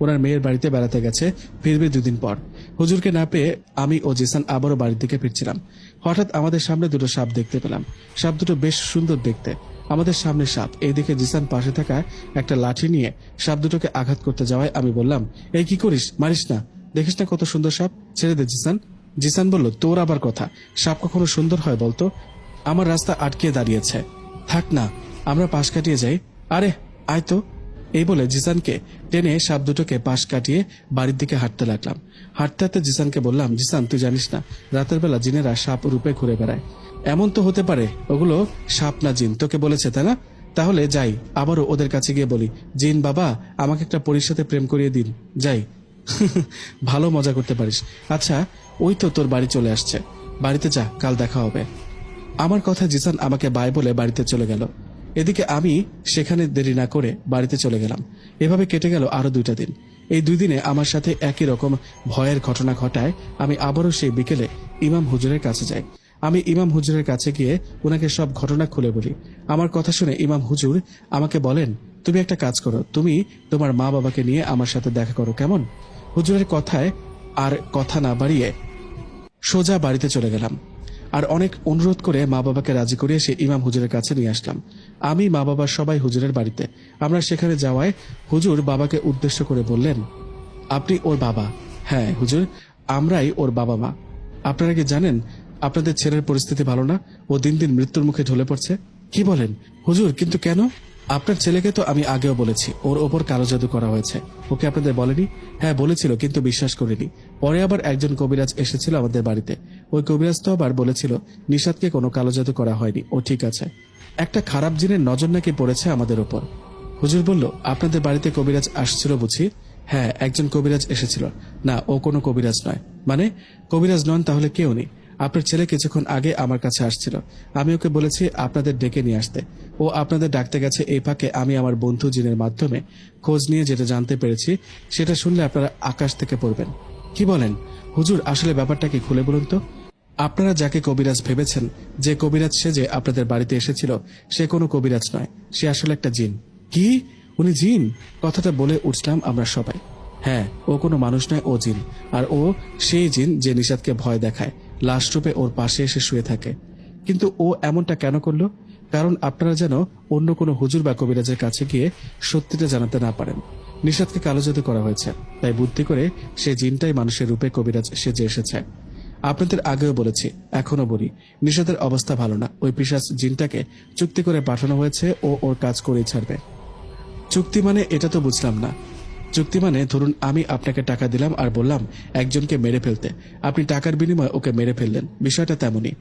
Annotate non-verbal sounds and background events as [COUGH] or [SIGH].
ওনার মেয়ের বাড়িতে বেড়াতে গেছে, ফিরবে দুদিন পর। হুজুরকে না পেয়ে আমি ও জিসান আবারও বাড়ির দিকে ফিরছিলাম। হঠাৎ আমাদের সামনে দুটো সাপ দেখতে পেলাম। সাপ দুটো বেশ সুন্দর দেখতে। আমাদের সামনে সাপ। এইদিকে জিসান পাশে থাকা একটা লাঠি নিয়ে সাপ দুটোকে আঘাত করতে যাওয়ায় আমি বললাম, এই কি করিস? মারিস না। দেখিস না কত সুন্দর সাপ? ছেড়ে দে জিসান। জিসান বলল, তোর আবার কথা। সাপ কখনো সুন্দর হয় বলতো? আমার রাস্তা আটকে দাঁড়িয়েছে। থাক না, আমরা পাশ কাটিয়ে যাই। আরে, আয় তো। এই বলে জিসানকে টেনে সাপ দুটোকে পাশ কাটিয়ে বাড়ির দিকে হাঁটতে লাগলাম। হাঁটতে হাঁটতে জিসানকে বললাম, জিসান, তুই জানিস না, রাতের বেলা জিনেরা সাপ রূপে ঘুরে বেড়ায়। এমন তো হতে পারে, ওগুলো সাপ না জিন। তোকে বলেছে, তাই না? তাহলে যাই, আবারও ওদের কাছে গিয়ে বলি, জিন বাবা, আমাকে একটা পরীর সাথে প্রেম করিয়ে দিন। যাই। [LAUGHS] ভালো মজা করতে পারিস। আচ্ছা ওই তো তোর বাড়ি চলে আসছে। বাড়িতে যা, কাল দেখা হবে। আমার কথা জিসান আমাকে বাই বলে বাড়িতে চলে গেল। এদিকে আমি সেখানে দেরি না করে বাড়িতে চলে গেলাম। এভাবে কেটে গেল আরও দুইটা দিন। এই দুই দিনে আমার সাথে একই রকম ভয়ের ঘটনা ঘটায় আমি আবারও সেই বিকেলে ইমাম হুজুরের কাছে যাই। আমি ইমাম হুজুরের কাছে গিয়ে ওনাকে সব ঘটনা খুলে বলি। আমার কথা শুনে ইমাম হুজুর আমাকে বলেন, তুমি একটা কাজ করো, তুমি তোমার মা বাবাকে নিয়ে আমার সাথে দেখা করো, কেমন? হুজুরের কথায় আর কথা না বাড়িয়ে সোজা বাড়িতে চলে গেলাম। আর অনেক অনুরোধ করে মা বাবাকে রাজি করিয়ে সে ইমাম হুজুরের কাছে নিয়ে আসলাম। আমি মা বাবা সবাই হুজুরের বাড়িতে। আমরা সেখানে যাওয়ায় হুজুর বাবাকে উদ্দেশ্য করে বললেন, আপনি ওর বাবা। হ্যাঁ হুজুর, আমরাই ওর বাবা মা। আপনারা কি জানেন, আপনাদের ছেলের পরিস্থিতি ভালো না? ও দিন দিন মৃত্যুর মুখে ঢলে পড়ছে? কি বলেন? হুজুর, কিন্তু কেন? আপনার ছেলেকে তো আমি আগেও বলেছি, ওর ওপর কালো জাদু করা হয়েছে। ওকে আপনাদের বলেনি? হ্যাঁ বলেছিল, কিন্তু বিশ্বাস করিনি। পরে আবার একজন কবিরাজ এসেছিল আমাদের বাড়িতে। ওই কবিরাজ তো আবার বলেছিল, নিষাদকে কোনো কালো জাদু করা হয়নি। ও ঠিক আছে। একটা খারাপ জিনের নজর নাকি পড়েছে আমাদের ওপর হুজুর বলল, আপনাদের বাড়িতে কবিরাজ আসছিল বুঝি? হ্যাঁ একজন কবিরাজ এসেছিল। না, ও কোনো কবিরাজ নয়। মানে কবিরাজ নন তাহলে কেউ নেই। আপনার ছেলে কিছুক্ষণ আগে আমার কাছে আসছিল। আমি ওকে বলেছি, আপনাদের ডেকে নিয়ে আসতে। ও আপনাদের ডাকতে গেছে এই ফাঁকে আমি আমার বন্ধু জিনের মাধ্যমে। খোঁজ নিয়ে যেটা জানতে পেরেছি, সেটা শুনলে আপনারা আকাশ থেকে পড়বেন। কি বলেন? হুজুর, আসলে ব্যাপারটা কি খুলে বলুন তো? আপনারা যাকে কবিরাজ ভেবেছেন, যে কবিরাজ সেজে আপনাদের বাড়িতে এসেছিল, সে কোনো কবিরাজ নয়, সে আসলে একটা জিন। কি? উনি জিন? কথাটা বলে উঠলাম আমরা সবাই। হ্যাঁ ও কোনো মানুষ নয়, ও জিন। আর ও সেই জিন যে নিষাদকে ভয় দেখায়, লাশ রূপে ওর পাশে এসে শুয়ে থাকে। কিন্তু ও এমনটা কেন করল? কারণ আপনারা যেন অন্য কোনো হুজুর বা কবিরাজের কাছে গিয়ে সত্যিটা জানাতে না পারেন। নিষাদকে কালো জাদু করা হয়েছে, তাই বুদ্ধি করে সে জিনটাই মানুষের রূপে কবিরাজ সেজে এসেছে। আপনাদের আগেও বলেছি এখনও বলি নিষাদের অবস্থা ভালো না। ওই পিসাস জিনটাকে চুক্তি করে পাঠানো হয়েছে ও ওর কাজ করেই ছাড়বে। চুক্তি মানে এটা তো বুঝলাম না। চুক্তি মানে ধরুন আমি আপনাকে টাকা দিলাম আর বললাম একজনকে মেরে ফেলতে। আপনি টাকার বিনিময়ে ওকে মেরে ফেললেন। বিষয়টা তেমনই।